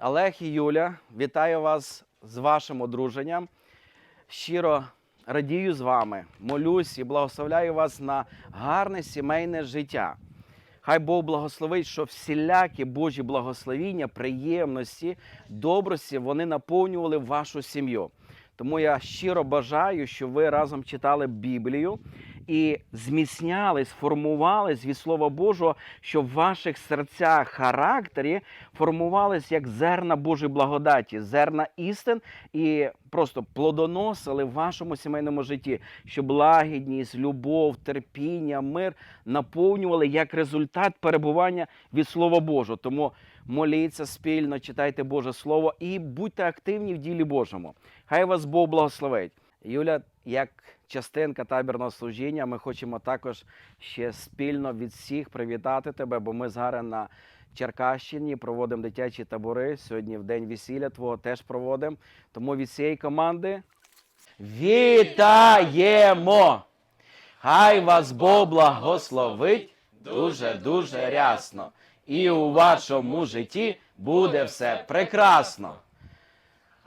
Олег і Юля, вітаю вас з вашим одруженням. Щиро радію з вами, молюсь і благословляю вас на гарне сімейне життя. Хай Бог благословить, що всілякі Божі благословіння, приємності, добрості вони наповнювали вашу сім'ю. Тому я щиро бажаю, щоб ви разом читали Біблію і зміцнялись, формувались від Слова Божого, щоб в ваших серцях, характері формувались як зерна Божої благодаті, зерна істин і просто плодоносили в вашому сімейному житті, щоб лагідність, любов, терпіння, мир наповнювали як результат перебування від Слова Божого. Тому моліться спільно, читайте Боже Слово і будьте активні в ділі Божому. Хай вас Бог благословить. Юля, як частинка табірного служіння, ми хочемо також ще спільно від всіх привітати тебе, бо ми зараз на Черкащині проводимо дитячі табори. Сьогодні в день весілля твого теж проводимо. Тому від цієї команди вітаємо! Хай вас Бог благословить дуже дуже рясно. І у вашому житті буде все прекрасно.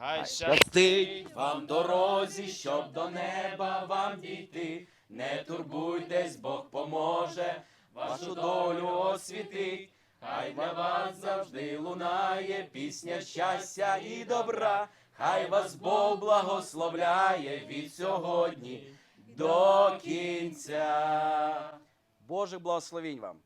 Хай Щастить вам дорозі, щоб до неба вам дійти. Не турбуйтесь, Бог поможе, вашу долю освітить. Хай для вас завжди лунає пісня щастя і добра. Хай вас Бог благословляє від сьогодні до кінця. Божих благословінь вам.